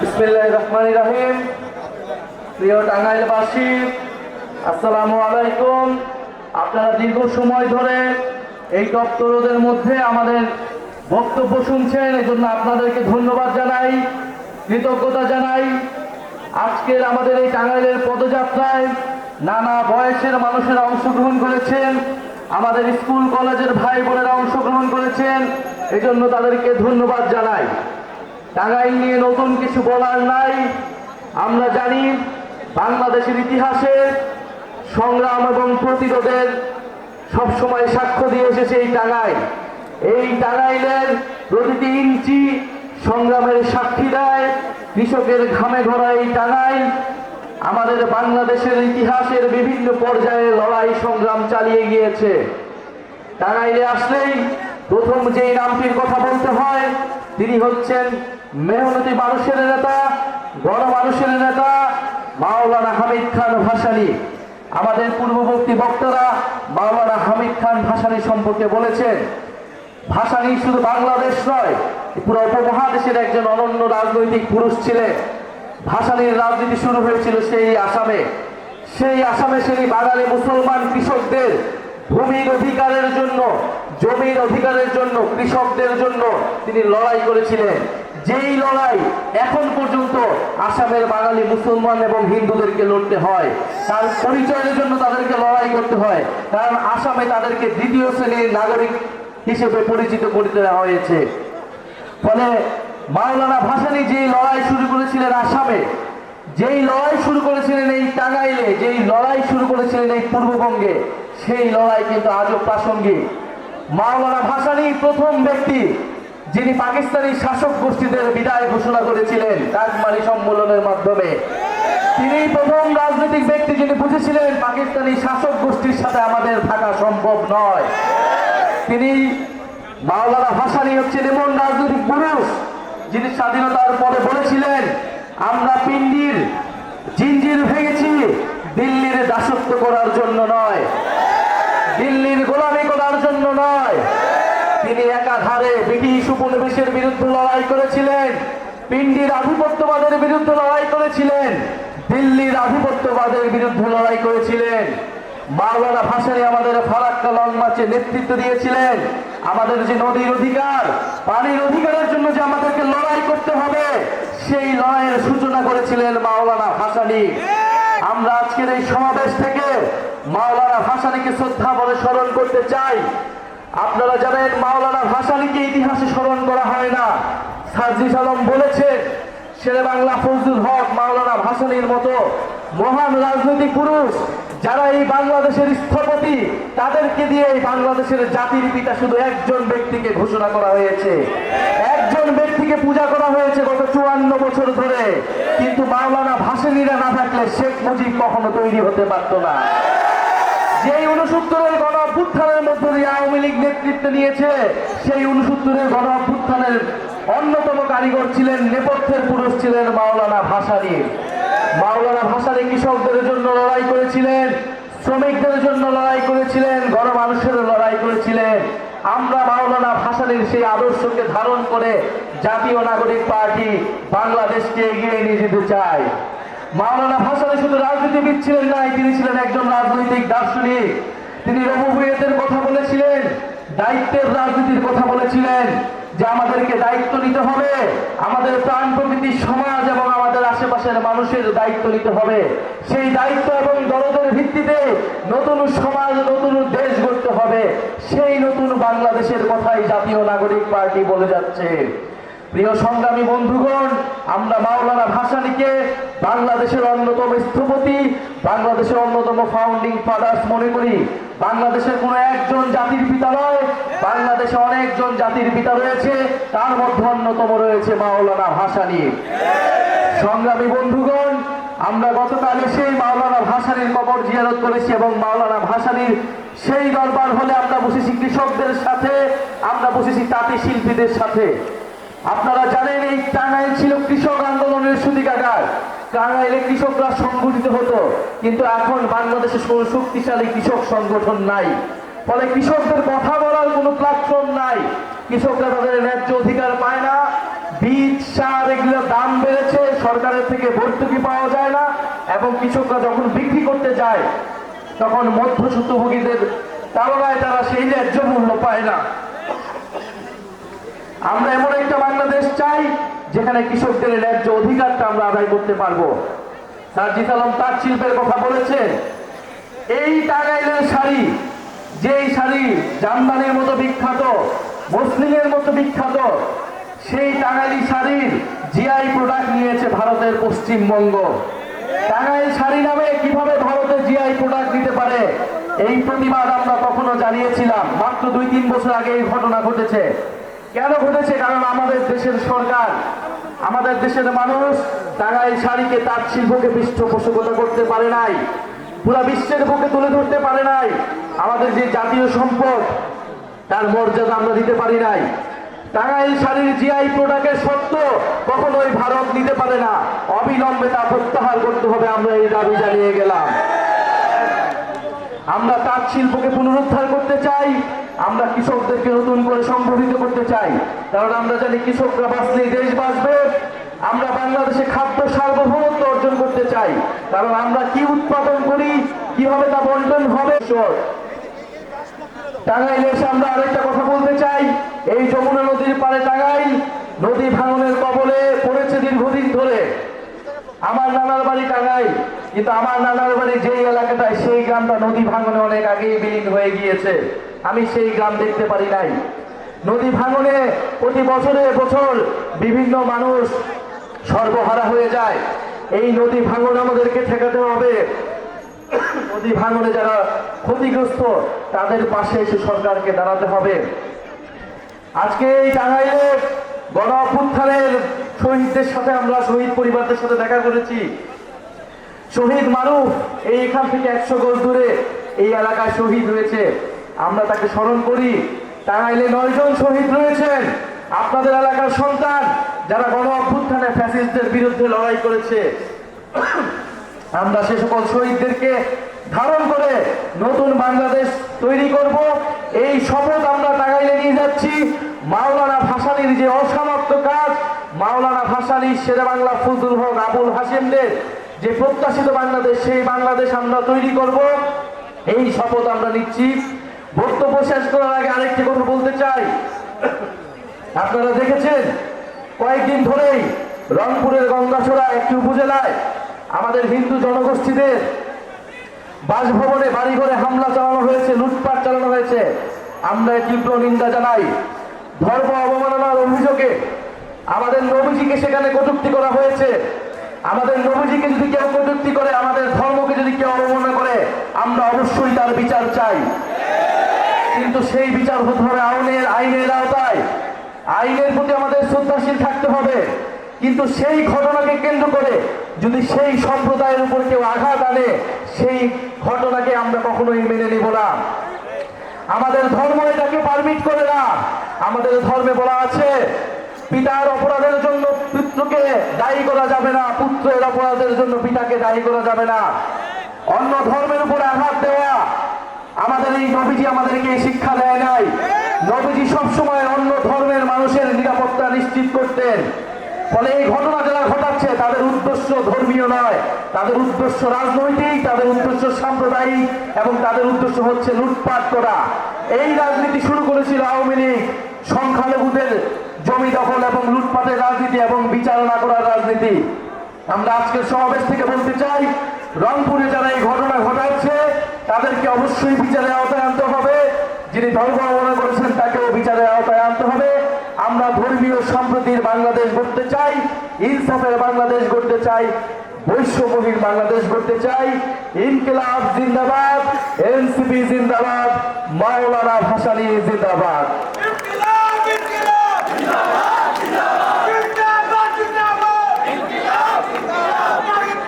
বিসমিল্লাহ রহমান রাহিম। প্রিয় টাঙ্গাইলবাসী, আসসালামু আলাইকুম। আপনারা দীর্ঘ সময় ধরে এই দপ্তরদের মধ্যে আমাদের বক্তব্য শুনছেন এই জন্য আপনাদেরকে ধন্যবাদ জানাই, কৃতজ্ঞতা জানাই। আজকের আমাদের এই টাঙ্গাইলের পদযাত্রায় নানা বয়সের মানুষেরা অংশগ্রহণ করেছেন, আমাদের স্কুল, কলেজের ভাই বোনেরা অংশগ্রহণ করেছেন এই জন্য তাদেরকে ধন্যবাদ জানাই। টাঙ্গাইল নিয়ে নতুন কিছু বলার নাই। আমরা জানি বাংলাদেশের ইতিহাসে সংগ্রাম এবং প্রতিরোধের সবসময় সাক্ষ্য দিয়ে এসেছে এই টাঙ্গাইল। এই টাঙ্গাইলের প্রতিটি ইঞ্চি সংগ্রামের সাক্ষী দেয়, কৃষকের ঘামে ঘোরা এই টাঙ্গাইল। আমাদের বাংলাদেশের ইতিহাসের বিভিন্ন পর্যায়ে লড়াই সংগ্রাম চালিয়ে গিয়েছে। টাঙ্গাইলে আসলেই প্রথম যেই নামটির কথা বলতে হয়, তিনি হচ্ছেন মেহনতি মানুষের নেতা, গণমানুষের নেতা, মাওলানা হামিদ খান ভাসানী। আমাদের পূর্ববর্তী বক্তারা মাওলানা হামিদ খান ভাসানী সম্পর্কে বলেছেন, ভাসানী শুধু বাংলাদেশ নয়, পুরো উপমহাদেশের একজন অনন্য রাজনৈতিক পুরুষ ছিলেন। ভাসানীর রাজনীতি শুরু হয়েছিল সেই আসামে। সেই আসামে সেই বাঙালি মুসলমান কৃষকদের ভূমির অধিকারের জন্য জমির অধিকারের জন্য, কৃষকদের জন্য তিনি লড়াই করেছিলেন। যেই লড়াই এখন পর্যন্ত আসামের বাঙালি মুসলমান এবং হিন্দুদেরকে লড়তে হয়, তার পরিচয়ের জন্য তাদেরকে লড়াই করতে হয়, কারণ আসামে তাদেরকে দ্বিতীয় শ্রেণির নাগরিক হিসেবে পরিচিত করে দেওয়া হয়েছে। ফলে মাওলানা ভাসানী যেই লড়াই শুরু করেছিলেন আসামে, যেই লড়াই শুরু করেছিলেন এই টাঙ্গাইলে, যেই লড়াই শুরু করেছিলেন এই পূর্ববঙ্গে, সেই লড়াই কিন্তু আজও প্রাসঙ্গিক। মাওলানা ভাসানী প্রথম ব্যক্তি যিনি পাকিস্তানি শাসক গোষ্ঠীদের বিদায় ঘোষণা করেছিলেন কাজমারি সম্মেলনের মাধ্যমে। তিনি প্রথম রাজনৈতিক ব্যক্তি যিনি বুঝেছিলেন পাকিস্তানি শাসক গোষ্ঠীর সাথে আমাদের থাকা সম্ভব নয়। তিনি মাওলানা ভাসানী হচ্ছেন এমন রাজনৈতিক পুরুষ যিনি স্বাধীনতার পরে বলেছিলেন, আমরা পিন্ডির জিঞ্জির ভেঙেছি দিল্লির দাসত্ব করার জন্য নয়। দিল্লির গোলামি করার জন্য নয়। তিনি একাধারে ব্রিটিশ উপনিবেশের বিরুদ্ধে লড়াই করেছিলেন। পিন্ডির আধিপত্যবাদের বিরুদ্ধে লড়াই করেছিলেন। দিল্লির আধিপত্যবাদের বিরুদ্ধে লড়াই করেছিলেন। মাওলানা ভাসানী আমাদের ফারাক্কা লং মার্চে নেতৃত্ব দিয়েছিলেন। আমাদের যে নদীর অধিকার, পানির অধিকারের জন্য যে আমাদেরকে লড়াই করতে হবে, সেই লড়াইয়ের সূচনা করেছিলেন মাওলানা ভাসানী। আমরা আজকের এই সমাবেশ থেকে মাওলানা ভাসানীকে শ্রদ্ধা বলে স্মরণ করতে চাই। আপনারা জানেন মাওলানা ভাসানীকে ইতিহাসে স্মরণ করা হয় না। সাজিস আলম বলেছেন শেরে বাংলা ফজলুল হক মাওলানা ভাসানীর মতো মহান রাজনৈতিক পুরুষ, যারা এই বাংলাদেশের স্থপতি, তাদেরকে দিয়ে এই বাংলাদেশের জাতির পিতা শুধু একজন ব্যক্তিকে ঘোষণা করা হয়েছে। একজন ব্যক্তিকে পূজা করা হয়েছে গত চুয়ান্ন বছর ধরে। কিন্তু মাওলানা ভাসানীরা না থাকলে শেখ মুজিব কখনো তৈরি হতে পারতো না। যেই উনসত্তরের গণ অভ্যুত্থানের মধ্য দিয়ে আওয়ামী লীগ নেতৃত্ব নিয়েছে, সেই উনসত্তরের গণ অভ্যুত্থানের অন্যতম কারিগর ছিলেন, নেপথ্যের পুরুষ ছিলেন মাওলানা ভাসানী। মাওলানা ভাসানী কৃষকদের জন্য লড়াই করেছিলেন, শ্রমিকদের জন্য লড়াই করেছিলেন, গণমানুষের লড়াই করেছিলেন। আমরা মাওলানা ভাসানীর সেই আদর্শকে ধারণ করে জাতীয় নাগরিক পার্টি বাংলাদেশকে এগিয়ে নিয়ে যেতে চাই। মাওলানা ভাসানী শুধু রাজনীতিবিদ ছিলেন নাই, তিনি ছিলেন একজন রাজনৈতিক দার্শনিক। তিনি রবুবুয়েতের কথা বলেছিলেন, দায়িত্বের রাজনীতির কথা বলেছিলেন, যে আমাদেরকে দায়িত্ব নিতে হবে, আমাদের প্রাণ প্রকৃতির সমাজ এবং আমাদের আশেপাশের মানুষের দায়িত্ব নিতে হবে। সেই দায়িত্ব এবং দরদের ভিত্তিতে নতুন সমাজ, নতুন দেশ গড়তে হবে। সেই নতুন বাংলাদেশের কথাই জাতীয় নাগরিক পার্টি বলে যাচ্ছে। প্রিয় সংগ্রামী বন্ধুগণ, আমরা মাওলানা ভাসানীকে বাংলাদেশের অন্যতম স্থপতি, বাংলাদেশের অন্যতম ফাউন্ডিং ফাদার্স মনে করি। বাংলাদেশের কোনো একজন জাতির পিতা নয়, বাংলাদেশে অনেকজন জাতির পিতা রয়েছে, তার মধ্যে অন্যতম রয়েছে মাওলানা ভাসানী। সংগ্রামী বন্ধুগণ, আমরা গতকাল সেই মাওলানা ভাসানীর কবর জিয়ারত করেছি এবং মাওলানা ভাসানীর সেই দরবার হলে আমরা বসেছি কৃষকদের সাথে, আমরা বসেছি তাঁতি শিল্পীদের সাথে। আপনারা জানেন এই টাঙ্গাইল ছিল কৃষক আন্দোলনের সুদিকাগার। টাঙ্গাইলে কৃষকরা সংগঠিত হতো, কিন্তু এখন বাংলাদেশে কোনো শক্তিশালী কৃষক সংগঠন নাই। ফলে কৃষকদের কথা বলার কোনো প্ল্যাটফর্ম নাই। কৃষকরা তাদের ন্যায্য অধিকার পায় না। বীজ, সার এগুলোর দাম বেড়েছে, সরকারের থেকে ভর্তুকি পাওয়া যায় না, এবং কৃষকরা যখন বিক্রি করতে যায়, তখন মধ্যসূত্রভোগীদের তারা সেই ন্যায্য মূল্য পায় না। আমরা এমন একটা বাংলাদেশ চাই যেখানে কৃষকদের ন্যায্য অধিকারটা আমরা আদায় করতে পারব। সার্জিস আলম তাঁত শিল্পের কথা বলেছেন, এই টাঙ্গাইলের শাড়ি, যেই শাড়ি জামদানির মতো বিখ্যাত মুসলিমের মতো বিখ্যাত, সেই টাঙ্গাইলি শাড়ির জিআই প্রোডাক্ট নিয়েছে ভারতের পশ্চিমবঙ্গ। টাঙ্গাইল শাড়ি নামে কীভাবে ভারতে জিআই প্রোডাক্ট দিতে পারে, এই প্রতিবাদ আমরা কখনো জানিয়েছিলাম। মাত্র দুই তিন বছর আগে এই ঘটনা ঘটেছে। কেন ঘটেছে? কারণ আমাদের দেশের সরকার, আমাদের দেশের মানুষ, তারা এই শাড়িকে তাঁত শিল্পকে পৃষ্ঠপোষকতা করতে পারে নাই। পুরা বিশ্বের বুকে তুলে ধরতে পারে নাই। আমাদের যে জাতীয় সম্পদ, তার মর্যাদা আমরা দিতে পারি নাই। তারা এই শাড়ির জিআই প্রোডাক্টের সত্য কখনোই ভারত নিতে পারে না। অবিলম্বে তা প্রত্যাহার করতে হবে, আমরা এই দাবি জানিয়ে গেলাম। আমরা তাঁত শিল্পকে পুনরুদ্ধার করতে চাই। আমরা কৃষকদেরকে নতুন করে সংগঠিত করতে চাই। কারণ আমরা জানি কৃষকরা বাঁচলেই দেশ বাঁচবে। আমরা বাংলাদেশে খাদ্য সার্বভৌমত্ব অর্জন করতে চাই। কারণ আমরা কি উৎপাদন করি, কীভাবে তা বন্টন হবে? টাঙ্গাইলে এসে আমরা আরেকটা কথা বলতে চাই। এই যমুনা নদীর পারে টাঙ্গাইল, নদী ভাঙনের কবলে পড়েছে দীর্ঘদিন ধরে। আমার নানার বাড়ি টাঙ্গাই কিন্তু আমার নানার বাড়ি যেই এলাকাটায়, সেই গ্রামটা নদী ভাঙনে অনেক আগেই বিলীন হয়ে গিয়েছে। আমি সেই গ্রাম দেখতে পারি নাই। নদী ভাঙনে প্রতি বছরে বছর বিভিন্ন মানুষ সর্বহারা হয়ে যায়। এই নদী ভাঙন আমাদেরকে ঠেকাতে হবে। নদী ভাঙনে যারা ক্ষতিগ্রস্ত, তাদের পাশে এসে সরকারকে দাঁড়াতে হবে। আজকে এই টাঙ্গাইলে গণ শহীদদের সাথে আমরা, শহীদ পরিবারদের সাথে দেখা করেছি। শহীদ মানুষ এই এখান থেকে একশো গজ দূরে এই এলাকায় শহীদ হয়েছে। আমরা তাকে স্মরণ করি টাঙ্গাইলে নয় জন শহীদ রয়েছেন। আপনাদের এলাকার সন্তান যারা গণ অভ্যুত্থানে ফ্যাসিস্টদের বিরুদ্ধে লড়াই করেছে। আমরা সে সকল শহীদদেরকে ধারণ করে নতুন বাংলাদেশ তৈরি করব। এই শপথ আমরা টাঙ্গাইলে নিয়ে যাচ্ছি। মাওলানা ভাসানির যে অসমাপ্ত কাজ, মাওলানা ভাসানি শেরে বাংলা ফজলুল হক আবুল হাসিমদের যে প্রত্যাশিত বাংলাদেশ, সেই বাংলাদেশ আমরা তৈরি করব। এই শপথ আমরা নিচ্ছি। বক্তব্য শেষ করার আগে আরেকটি কথা বলতে চাই। আপনারা দেখেছেন, কয়েকদিন ধরেই রংপুরের গঙ্গাছড়া একটি উপজেলায় আমাদের হিন্দু জনগোষ্ঠীদের বাসভবনে বাড়িঘরে হামলা চালানো হয়েছে, লুটপাট চালানো হয়েছে। আমরা তীব্র নিন্দা জানাই। ধর্ম অবমাননার অভিযোগে আমাদের নবীজিকে সেখানে কটূক্তি করা হয়েছে। আমাদের নবীজিকে যদি কেউ কটূক্তি করে, আমাদের ধর্মকে যদি কেউ অবমাননা করে, আমরা অবশ্যই তার বিচার চাই। কিন্তু সেই বিচার হতে হবে আইনের আইনের আওতায়। আইনের প্রতি আমাদের শ্রদ্ধাশীল থাকতে হবে। কিন্তু সেই ঘটনাকে কেন্দ্র করে যদি সেই সম্প্রদায়ের উপর কেউ আঘাত আনে, সেই ঘটনাকে আমরা কখনোই মেনে নিব না। আমাদের ধর্ম এটাকে পারমিট করে না। আমাদের ধর্মে বলা আছে, পিতার অপরাধের জন্য পুত্রকে দায়ী করা যাবে না, পুত্রের অপরাধের জন্য পিতাকে দায়ী করা যাবে না। অন্য ধর্মের উপরে আঘাত দেওয়া, আমাদের এই নবীজি আমাদেরকে শিক্ষা দেয় নাই। নবীজি সবসময় অন্য ধর্মের মানুষের নিরাপত্তা নিশ্চিত করতেন। ফলে এই ঘটনা যারা ঘটাচ্ছে, তাদের উদ্দেশ্য ধর্মীয় নয়, তাদের উদ্দেশ্য রাজনৈতিক, তাদের উদ্দেশ্য সাম্প্রদায়িক, এবং তাদের উদ্দেশ্য হচ্ছে লুটপাট করা। এই রাজনীতি শুরু করেছিল আওয়ামী লীগ। সংখ্যালঘুদের জমি দখল এবং লুটপাটের রাজনীতি এবং বিচারণা আমরা আজকের সমাবেশ থেকে বলতে চাই, রংপুরে যারা এই ঘটনা ঘটাচ্ছে, তাদেরকে অবশ্যই বিচারের আওতায় আনতে হবে। যিনি ধর্ম করেছেন, তাকেও বিচারের আওতায় আনতে হবে। আমরা ধর্মীয় সম্প্রীতির বাংলাদেশ গড়তে চাই, ইনসাফের বাংলাদেশ গড়তে চাই বৈশ্যমহীন বাংলাদেশ গড়তে চাই। ইনকিলাব জিন্দাবাদ, এনসিপি জিন্দাবাদ, মাওলানা ভাসানী জিন্দাবাদ।